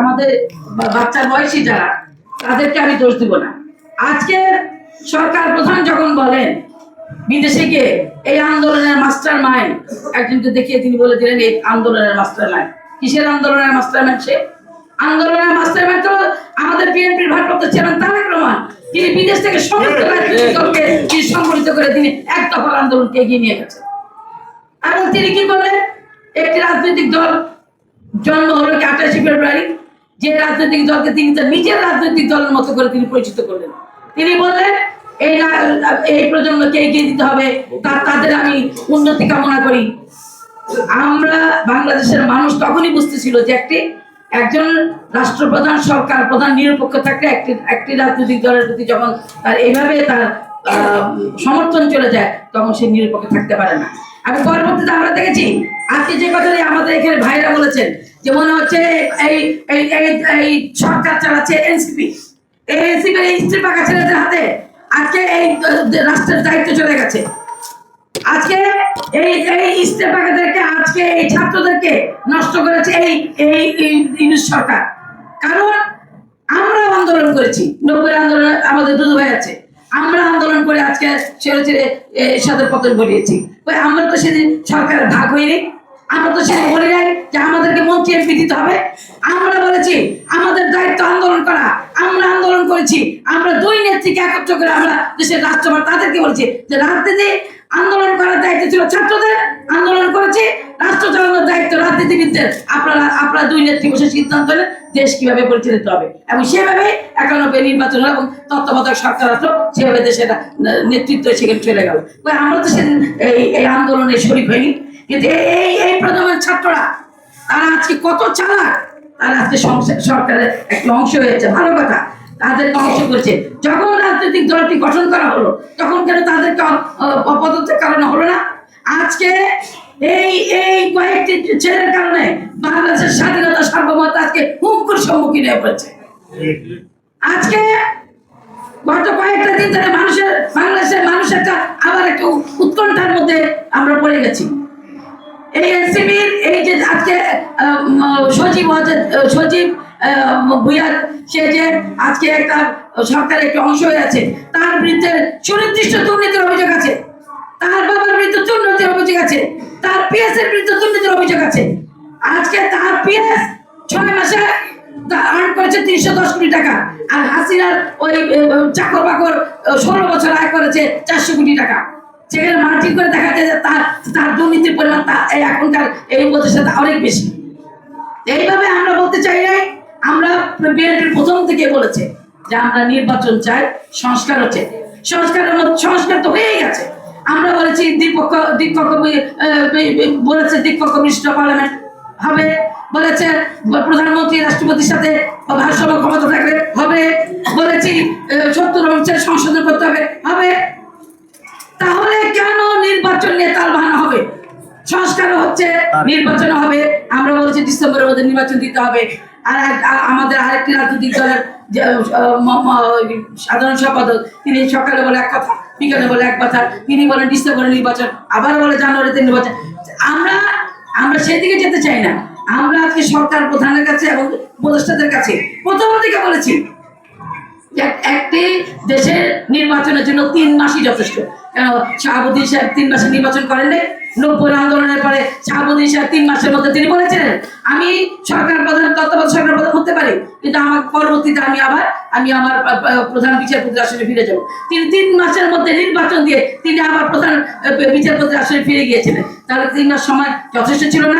আমাদের বাচ্চার বয়সী যারা তাদেরকে আমি দোষ দিব না। আজকে সরকার প্রধান যখন বলেন বিদেশে গিয়ে এই আন্দোলনের মাস্টার মাইন্ড একজনকে দেখিয়ে তিনি বলে দিলেন এই আন্দোলনের মাস্টার মাইন্ড কিসের আন্দোলনের মাস্টার মাইন্ড সে? আন্দোলনের মাস্টার মাইন্ড তো আমাদের বিএনপির ভারপ্রাপ্ত চেয়ারম্যান তারেক রহমান। তিনি বিদেশ থেকে সমস্ত রাজনৈতিক দলকে তিনি সংগঠিত করে তিনি এক দফার আন্দোলনকে এগিয়ে নিয়ে গেছেন। এবং তিনি কি করলেন একটি রাজনৈতিক দল জন্ম হলো কি আঠাশে ফেব্রুয়ারি? যে রাজনৈতিক দলকে তিনি তার নিজের রাজনৈতিক দলের মতো করে তিনি পরিচিত করলেন। তিনি বললেন, এই এই প্রজন্মকে এগিয়ে দিতে হবে, তা- তাদের আমি উন্নতি কামনা করি। আমরা বাংলাদেশের মানুষ তখনই বুঝতেছিল যে একটি একজন রাষ্ট্রপ্রধান, সরকার প্রধান নিরপেক্ষ থাকলে একটি একটি রাজনৈতিক দলের প্রতি যখন তার এইভাবে তার সমর্থন চলে যায়, তখন সে নিরপেক্ষ থাকতে পারে না। আমি পরবর্তীতে আমরা দেখেছি। আজকে যে কথাটি আমাদের এখানে ভাইরা বলেছেন, যে মনে হচ্ছে এই এই, এই- সরকার চালাচ্ছে এনসিপি। এই এনসিপির এই স্ত্রী পাকা ছেলেদের হাতে আজকে এই রাষ্ট্রের দায়িত্ব চলে গেছে। আজকে এই এই ইস্তেফাকাদেরকে আজকে এই ছাত্রদেরকে নষ্ট করেছে এই এই এই ইউনিট সরকার। কারণ আমরা আন্দোলন করেছি। নব্বই আন্দোলন আমাদের দুধ ভাই আছে। আমরা আন্দোলন করে আজকে ছেড়ে ছেড়ে সাথে পতন ঘটিয়েছি। আমরা তো সেদিন সরকারের ভাগ হইনি। আমরা তো সেদিন বলি নাই যে আমাদেরকে মন্ত্রী এমপি দিতে হবে। আমরা বলেছি, আমাদের দায়িত্ব আন্দোলন করা। আমরা আন্দোলন করেছি। আমরা দুই নেত্রীকে একত্র করে আমরা দেশের রাষ্ট্রপতি, তাদেরকে বলছি যে রাজনীতি আন্দোলন করার দায়িত্ব ছিল ছাত্রদের। আন্দোলন করেছে, রাষ্ট্র চালানোর দায়িত্ব রাজনীতিবিদদের আপনারা আপনারা দুই নেত্রী বসে সিদ্ধান্ত নেন দেশ কীভাবে পরিচালিত হবে। এবং সেভাবে একানব্বই নির্বাচন হলো এবং তত্ত্বাবধায়ক সরকার আসলো, সেভাবে দেশের নেতৃত্ব সেখানে চলে গেল। আমরা তো সেদিন এই আন্দোলনে শরীর হয়নি কিন্তু এই এই প্রজন্মের ছাত্ররা, তারা আজকে কত চালাক, তারা আজকে সরকারের একটা অংশ হয়েছে। ভালো কথা তাদেরকে অংশ করেছে। যখন রাজনৈতিক দলটি গঠন করা হলো, তখন কেন তাদেরকে অ- অ- কারণে হলো না? আজকে এই এই কয়েকটি ছেলের কারণে বাংলাদেশের স্বাধীনতা সার্বভৌমত্ব আজকে হুমকুর সম্মুখীন হয়ে পড়েছে। আজকে গত কয়েকটা দিন ধরে মানুষের, বাংলাদেশের মানুষ একটা আবার একটা উৎকণ্ঠার মধ্যে আমরা পড়ে গেছি। এই এনসিবির এই যে আজকে সচিব সচিব ভুইয়ার, সে যে আজকে একটা সরকারের একটা অংশ হয়ে আছে, তার বিরুদ্ধে সুনির্দিষ্ট দুর্নীতির অভিযোগ আছে তার বাবার বিরুদ্ধে দুর্নীতির অভিযোগ আছে বিরুদ্ধে দুর্নীতির অভিযোগ আছে। আজকে তার ছয় মাসে আর্ন করেছে তিনশো দশ কোটি টাকা। আর হাসিনার ওই চাকর বাকর ষোলো বছর আয় করেছে চারশো কোটি টাকা। সেখানে মার্জিন করে দেখা যায় যে তার তার দুর্নীতির পরিমাণ এখনকার এই সাথে অনেক বেশি। এইভাবে আমরা বলতে চাই নাই, আমরা বিএনপির প্রথম থেকে বলেছে যে আমরা নির্বাচন চাই, সংস্কার হচ্ছে। সংস্কারের মধ্যে সংস্কার তো হয়েই গেছে। আমরা বলেছি দ্বিপক্ষ দ্বিপক্ষ বলেছে দ্বিপক্ষ বিশিষ্ট পার্লামেন্ট হবে, বলেছে প্রধানমন্ত্রী, রাষ্ট্রপতির সাথে ভারসাম্য ক্ষমতা থাকবে হবে, বলেছি সত্তর অংশের সংশোধন করতে হবে হবে। তাহলে কেন নির্বাচন নিয়ে তাল বাহানা হবে? সংস্কার হচ্ছে, নির্বাচন হবে, আমরা বলছি ডিসেম্বরের মধ্যে নির্বাচন দিতে হবে। আর আমাদের আরেকটি রাজনৈতিক দলের সাধারণ সম্পাদক, তিনি সকালে বলে এক কথা বিকালে বলে এক বছর তিনি বলেন ডিসেম্বরে নির্বাচন, আবার বলে জানুয়ারিতে নির্বাচন। আমরা আমরা সেদিকে যেতে চাই না। আমরা আজকে সরকার প্রধানের কাছে এবং উপদেষ্টাদের কাছে প্রথম থেকে বলেছি একটি দেশের নির্বাচনের জন্য তিন মাসই যথেষ্ট। কেন? শাহাবুদ্দিন সাহেব তিন মাসে নির্বাচন করেন নব্বই আন্দোলনের পরে তিন মাসের মধ্যে তিনি বলেছিলেন, আমি সরকার প্রধান, তত্ত্বাবধায়ক সরকার প্রধান হতে পারি, কিন্তু আমার পরবর্তীতে আমি আবার, আমি আমার প্রধান বিচারপতির আসনে ফিরে যাব। তিনি তিন মাসের মধ্যে নির্বাচন দিয়ে তিনি আবার প্রধান বিচারপতির আসনে ফিরে গিয়েছিলেন। তাহলে তিন মাস সময় যথেষ্ট ছিল না।